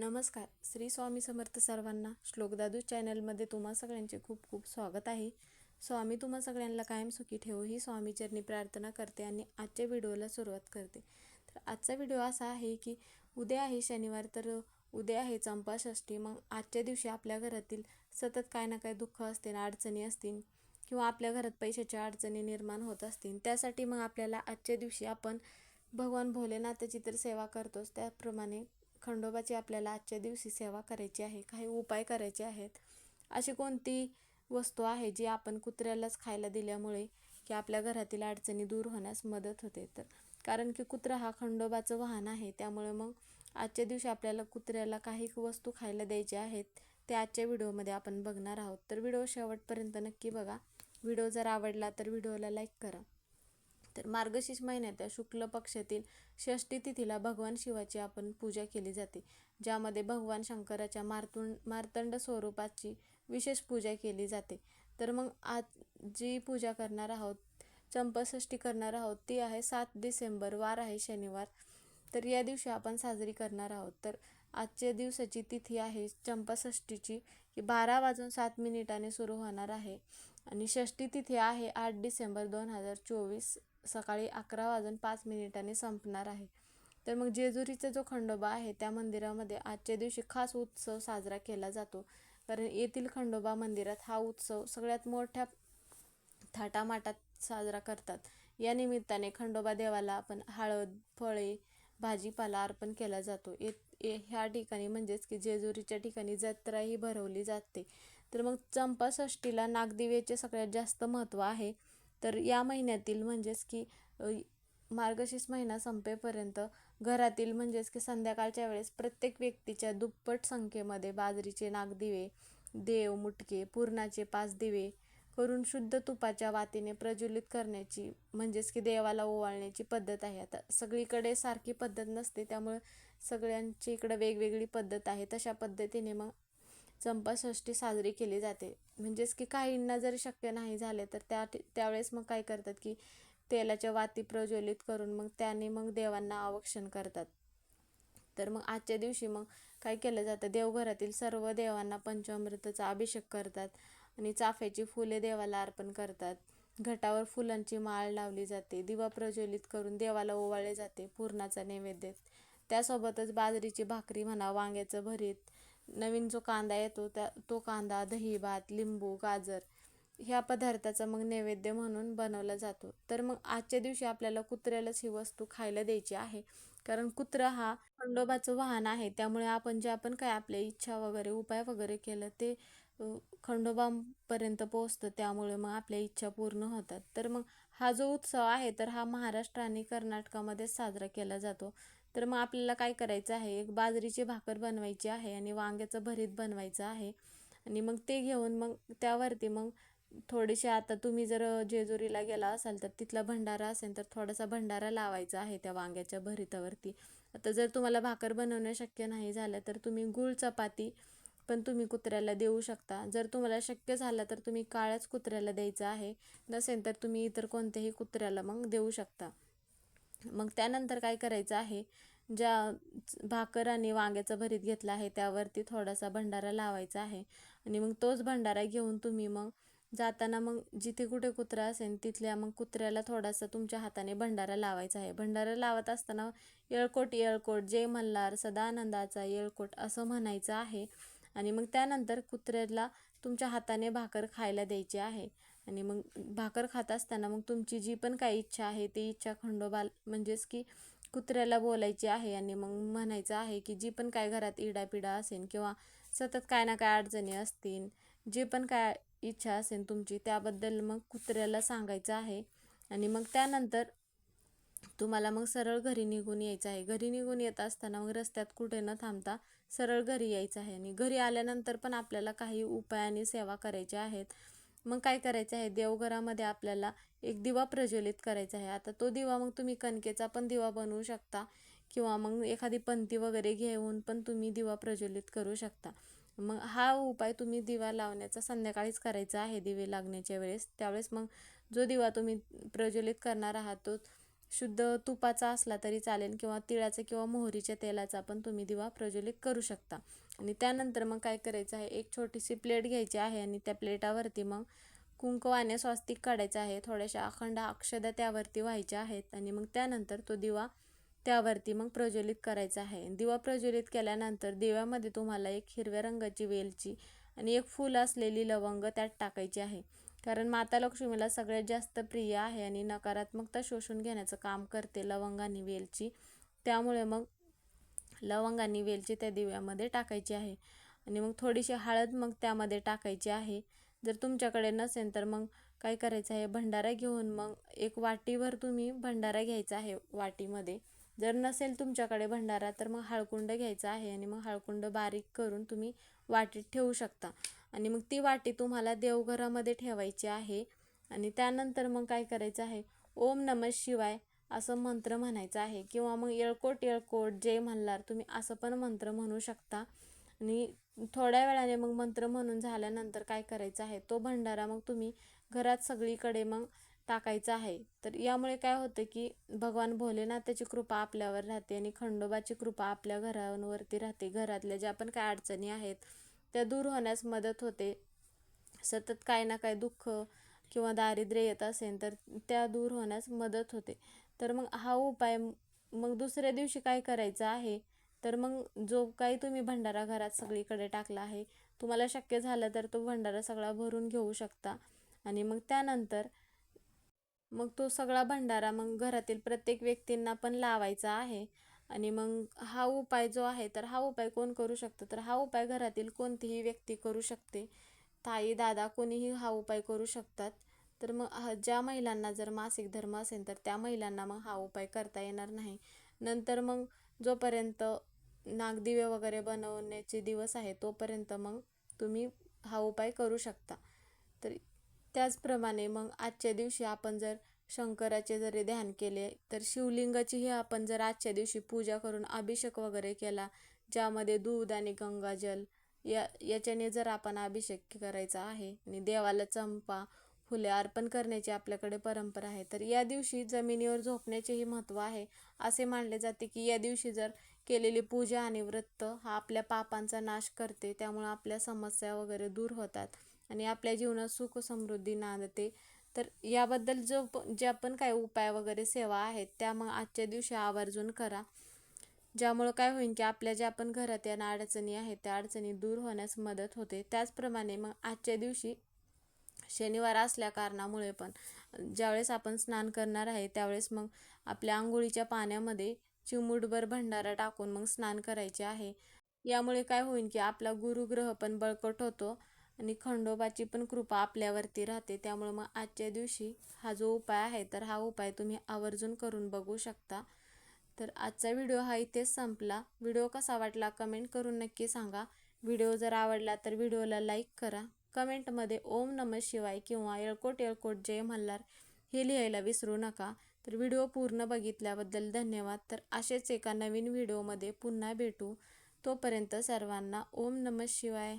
नमस्कार. श्री स्वामी समर्थ सर्वांना श्लोकदादू चॅनलमध्ये तुम्हा सगळ्यांचे खूप खूप स्वागत आहे. स्वामी तुम्हा सगळ्यांना कायम सुखी ठेवू ही स्वामीचरणी प्रार्थना करते आणि आजच्या व्हिडिओला सुरुवात करते. तर आजचा व्हिडिओ असा आहे की उद्या आहे शनिवार तर उद्या आहे चंपाषष्ठी. मग आजच्या दिवशी आपल्या घरातील सतत काय ना काय दुःख असतील अडचणी असतील किंवा आपल्या घरात पैशाच्या अडचणी निर्माण होत असतील त्यासाठी मग आपल्याला आजच्या दिवशी आपण भगवान भोलेनाथाची तर सेवा करतोच. त्याप्रमाणे खंडोबाची आपल्याला आजच्या दिवशी सेवा करायची आहे काही उपाय करायचे आहेत अशी कोणती वस्तू आहे जी आपण कुत्र्यालाच खायला दिल्यामुळे की आपल्या घरातील अडचणी दूर होण्यास मदत होते? तर कारण की कुत्रा हा खंडोबाचं वाहन आहे त्यामुळे मग आजच्या दिवशी आपल्याला कुत्र्याला काही वस्तू खायला द्यायच्या आहेत ते आजच्या व्हिडिओमध्ये आपण बघणार आहोत. तर व्हिडिओ शेवटपर्यंत नक्की बघा. व्हिडिओ जर आवडला तर व्हिडिओला लाईक करा. तर मार्गशीर्ष महिन्यात शुक्ल पक्षातील षष्टी तिथीला भगवान शिवाची आपण पूजा केली जाते. ज्यामध्ये भगवान शंकराच्या मार्तुंड मार्तंड स्वरूपाची विशेष पूजा केली जाते. तर मग आज जी पूजा करणार आहोत चंपषष्ठी करणार आहोत ती आहे सात डिसेंबर वार आहे शनिवार. तर या दिवशी आपण साजरी करणार आहोत. तर आजच्या दिवसाची तिथी आहे चंपाषष्ठीची. की बारा वाजून सात मिनिटाने सुरू होणार आहे. आणि षष्टी तिथी आहे आठ डिसेंबर दोन हजार चोवीस सकाळी अकरा वाजून पाच मिनिटांनी संपणार आहे. तर मग जेजुरीचा जो खंडोबा आहे त्या मंदिरामध्ये आजच्या दिवशी खास उत्सव साजरा केला जातो. कारण येथील खंडोबा मंदिरात हा उत्सव सगळ्यात मोठ्या थाटामाटात साजरा करतात. या निमित्ताने खंडोबा देवाला आपण हळद फळे भाजीपाला अर्पण केला जातो. येत ह्या ठिकाणी म्हणजेच की जेजुरीच्या ठिकाणी जत्राही भरवली जाते. तर मग चंपाषष्टीला नागदिवेचे सगळ्यात जास्त महत्त्व आहे. तर या महिन्यातील म्हणजेच की मार्गशीर्ष महिना संपेपर्यंत घरातील म्हणजेच की संध्याकाळच्या वेळेस प्रत्येक व्यक्तीच्या दुप्पट संख्येमध्ये बाजरीचे नागदिवे देव मुटके पुरणाचे पाच दिवे करून शुद्ध तुपाच्या वातीने प्रज्वलित करण्याची म्हणजेच की देवाला ओवाळण्याची पद्धत आहे. आता सगळीकडे सारखी पद्धत नसते त्यामुळे सगळ्यांची इकडं वेगवेगळी पद्धत आहे. तशा पद्धतीने मग चंपाषष्ठी साजरी केली जाते. म्हणजेच की काहींना जर शक्य नाही झाले तर त्या त्यावेळेस मग काय करतात की तेलाच्या वाती प्रज्वलित करून मग त्याने मग देवांना आवक्षण करतात. तर मग आजच्या दिवशी मग काय केलं जातं? देवघरातील सर्व देवांना पंचामृताचा अभिषेक करतात. आणि चाफ्याची फुले देवाला अर्पण करतात. घटावर फुलांची माळ लावली जाते. दिवा प्रज्वलित करून देवाला ओवाळले जाते. पूर्णाचा नैवेद्य. त्यासोबतच बाजरीची भाकरी म्हणा वांग्याचं भरीत. नवीन जो कांदा येतो त्या तो कांदा दही भात लिंबू गाजर ह्या पदार्थाचा मग नैवेद्य म्हणून बनवला जातो. तर मग आजच्या दिवशी आपल्याला कुत्र्यालाच ही वस्तू खायला द्यायची आहे. कारण कुत्रा हा खंडोबाचं वाहन आहे. त्यामुळे आपण जे आपण काय आपल्या इच्छा वगैरे उपाय वगैरे केलं ते खंडोबापर्यंत पोहोचतं त्यामुळे मग आपल्या इच्छा पूर्ण होतात. तर मग हा जो उत्सव आहे तर हा महाराष्ट्र आणि कर्नाटकामध्ये साजरा केला जातो. तर मग आपल्याला काय करायचं आहे एक बाजरीची भाकर बनवायची आहे आणि वांग्याचं भरीत बनवायचं आहे. आणि मग ते घेऊन मग त्यावरती मग थोडेसे आता तुम्ही जर जेजुरीला गेला असाल तर तिथला भंडारा असेल तर थोडासा भंडारा लावायचा आहे त्या वांग्याच्या भरितावरती. आता जर तुम्हाला भाकर बनवणं शक्य नाही झालं तर तुम्ही गुळ चपाती पण तुम्ही कुत्र्याला देऊ शकता. जर तुम्हाला शक्य झालं तर तुम्ही काळ्याच कुत्र्याला द्यायचं आहे. नसेल तर तुम्ही इतर कोणत्याही कुत्र्याला मग देऊ शकता. मग त्यानंतर काय करायचं आहे? ज्या भाकर आणि वांग्याचं भरीत घेतलं आहे त्यावरती थोडासा भंडारा लावायचा आहे. आणि मग तोच भंडारा घेऊन तुम्ही मग जाताना मग जिथे कुठे कुत्रा असेल तिथल्या मग कुत्र्याला थोडासा तुमच्या हाताने भंडारा लावायचा आहे. भंडारा लावत असताना येळकोट येळकोट जय मल्हार सदानंदाचा येळकोट असं म्हणायचं आहे. आणि मग त्यानंतर कुत्र्याला तुमच्या हाताने भाकर खायला द्यायची आहे. आणि मग भाकर खात असताना मग तुमची जी पण काही इच्छा आहे ती इच्छा खंडोबाल म्हणजेच की कुत्र्याला बोलायची आहे आणि मग म्हणायचं आहे की जी पण काय घरात इडापिडा असेल किंवा सतत काय ना काय अडचणी असतील जे पण काय इच्छा असेल तुमची त्याबद्दल मग कुत्र्याला सांगायचं आहे. आणि मग त्यानंतर तुम्हाला मग सरळ घरी निघून यायचं आहे. घरी निघून येत असताना मग रस्त्यात कुठे न थांबता सरळ घरी यायचं आहे आणि घरी आल्यानंतर पण आपल्याला काही उपायाने सेवा करायच्या आहेत. मग काय करायचं आहे? देवघरामध्ये आपल्याला एक दिवा प्रज्वलित करायचा आहे. आता तो दिवा मग तुम्ही कणकेचा पण दिवा बनवू शकता किंवा मग एखादी पंथी वगैरे घेऊन पण तुम्ही दिवा प्रज्वलित करू शकता. मग हा उपाय तुम्ही दिवा लावण्याचा संध्याकाळीच करायचा आहे दिवे लागण्याच्या वेळेस. त्यावेळेस मग जो दिवा तुम्ही प्रज्वलित करणार आहात तो शुद्ध तुपाचा असला तरी चालेल किंवा तिळाचा किंवा मोहरीच्या तेलाचा पण तुम्ही दिवा प्रज्वलित करू शकता. आणि त्यानंतर मग काय करायचं आहे एक छोटीशी प्लेट घ्यायची आहे आणि त्या प्लेटावरती मग कुंकवाने स्वास्तिक काढायचं आहे. थोड्याशा अखंड अक्षदा त्यावरती व्हायच्या आहेत आणि मग त्यानंतर तो दिवा त्यावरती मग प्रज्वलित करायचा आहे. दिवा प्रज्वलित केल्यानंतर दिव्यामध्ये तुम्हाला एक हिरव्या रंगाची वेलची आणि एक फूल असलेली लवंग त्यात टाकायची आहे. कारण माता लक्ष्मीला सगळ्यात जास्त प्रिय आहे आणि नकारात्मकता शोषून घेण्याचं काम करते लवंग आणि वेलची. त्यामुळे मग लवंग आणि वेलची त्या दिव्यामध्ये टाकायची आहे. आणि मग थोडीशी हळद मग त्यामध्ये टाकायची आहे. जर तुमच्याकडे नसेल तर मग काय करायचं आहे? भंडारा घेऊन मग एक वाटीभर तुम्ही भंडारा घ्यायचा आहे वाटीमध्ये. जर नसेल तुमच्याकडे भंडारा तर मग हळकुंड घ्यायचा आहे आणि मग हळकुंड बारीक करून तुम्ही वाटीत ठेवू शकता. आणि मग ती वाटी तुम्हाला देवघरामध्ये ठेवायची आहे. आणि त्यानंतर मग काय करायचं आहे? ओम नम शिवाय असं मंत्र म्हणायचं आहे. किंवा मग येळकोट येळकोट जय म्हणणार तुम्ही असं पण मंत्र म्हणू शकता. आणि थोड्या वेळाने मग मंत्र म्हणून झाल्यानंतर काय करायचं आहे? तो भंडारा मग तुम्ही घरात सगळीकडे मग टाकायचा आहे. तर यामुळे काय होतं की भगवान भोलेनाथाची कृपा आपल्यावर राहते आणि खंडोबाची कृपा आपल्या घरांवरती राहते. घरातल्या ज्या पण काय अडचणी आहेत त्या दूर होण्यास मदत होते. सतत काय ना काय दुःख किंवा दारिद्र्य येत असेल तर त्या दूर होण्यास मदत होते. तर मग हा उपाय मग दुसऱ्या दिवशी काय करायचं आहे? तर मग जो काही तुम्ही भंडारा घरात सगळीकडे टाकला आहे तुम्हाला शक्य झालं तर तो भंडारा सगळा भरून घेऊ शकता. आणि मग त्यानंतर मग तो सगळा भंडारा मग घरातील प्रत्येक व्यक्तींना पण लावायचा आहे. आणि मग हा उपाय जो आहे तर हा उपाय कोण करू शकतं? तर हा उपाय घरातील कोणतीही व्यक्ती करू शकते. ताई दादा कोणीही हा उपाय करू शकतात. तर मग ज्या महिलांना जर मासिक धर्म असेल तर त्या महिलांना मग हा उपाय करता येणार नाही. नंतर मग जोपर्यंत नागदिवे वगैरे बनवण्याचे दिवस आहे तोपर्यंत मग तुम्ही हा उपाय करू शकता. तर त्याचप्रमाणे मग आजच्या दिवशी आपण जर शंकराचे जरी ध्यान केले तर शिवलिंगाचीही आपण जर आजच्या दिवशी पूजा करून अभिषेक वगैरे केला ज्यामध्ये दूध आणि गंगाजल या याच्याने जर आपण अभिषेक करायचा आहे आणि देवाला चंपा फुले अर्पण करण्याची आपल्याकडे परंपरा आहे तर या दिवशी जमिनीवर झोपण्याचेही महत्त्व आहे. असे मानले जाते की या दिवशी जर केलेली पूजा आणि व्रत हा आपल्या पापांचा नाश करते त्यामुळे आपल्या समस्या वगैरे दूर होतात आणि आपल्या जीवनात सुख समृद्धी नांदते. तर याबद्दल जो ज्या पण काही उपाय वगैरे सेवा आहेत त्या मग आजच्या दिवशी आवर्जून करा. ज्यामुळं काय होईल की आपल्या ज्या पण घरात या अडचणी आहेत त्या अडचणी दूर होण्यास मदत होते. त्याचप्रमाणे मग आजच्या दिवशी शनिवार असल्या कारणामुळे पण ज्यावेळेस आपण स्नान करणार आहे त्यावेळेस मग आपल्या आंघोळीच्या पाण्यामध्ये चिमूटभर भंडारा टाकून मग स्नान करायचे आहे. यामुळे काय होईल की आपला गुरुग्रह पण बळकट होतो. आणि खंडोबाची पण कृपा आपल्यावरती राहते. त्यामुळे मग आजच्या दिवशी हा जो उपाय आहे तर हा उपाय तुम्ही आवर्जून करून बघू शकता. तर आजचा व्हिडिओ हा इथेच संपला. व्हिडिओ कसा वाटला कमेंट करून नक्की सांगा. व्हिडिओ जर आवडला तर व्हिडिओला लाईक करा. कमेंटमध्ये ओम नम शिवाय किंवा येळकोट येळकोट जय मल्हार हे लिहायला विसरू नका. तर व्हिडिओ पूर्ण बघितल्याबद्दल धन्यवाद. तर असेच एका नवीन व्हिडिओमध्ये पुन्हा भेटू. तोपर्यंत सर्वांना ओम नम शिवाय.